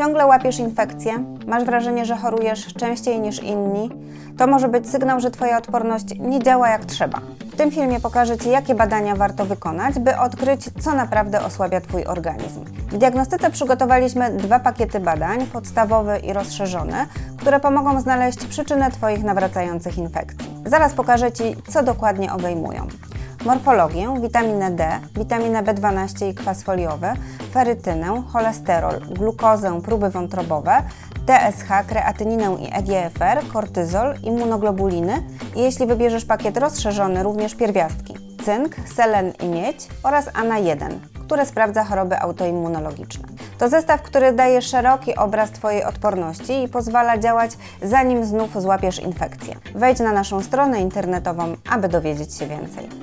Ciągle łapiesz infekcje? Masz wrażenie, że chorujesz częściej niż inni? To może być sygnał, że Twoja odporność nie działa jak trzeba. W tym filmie pokażę Ci, jakie badania warto wykonać, by odkryć, co naprawdę osłabia Twój organizm. W diagnostyce przygotowaliśmy dwa pakiety badań, podstawowy i rozszerzony, które pomogą znaleźć przyczynę Twoich nawracających infekcji. Zaraz pokażę Ci, co dokładnie obejmują morfologię, witaminę D, witaminę B12 i kwas foliowy, ferytynę, cholesterol, glukozę, próby wątrobowe, TSH, kreatyninę i EGFR, kortyzol, immunoglobuliny i jeśli wybierzesz pakiet rozszerzony, również pierwiastki, cynk, selen i miedź oraz ANA1, które sprawdza choroby autoimmunologiczne. To zestaw, który daje szeroki obraz Twojej odporności i pozwala działać zanim znów złapiesz infekcję. Wejdź na naszą stronę internetową, aby dowiedzieć się więcej.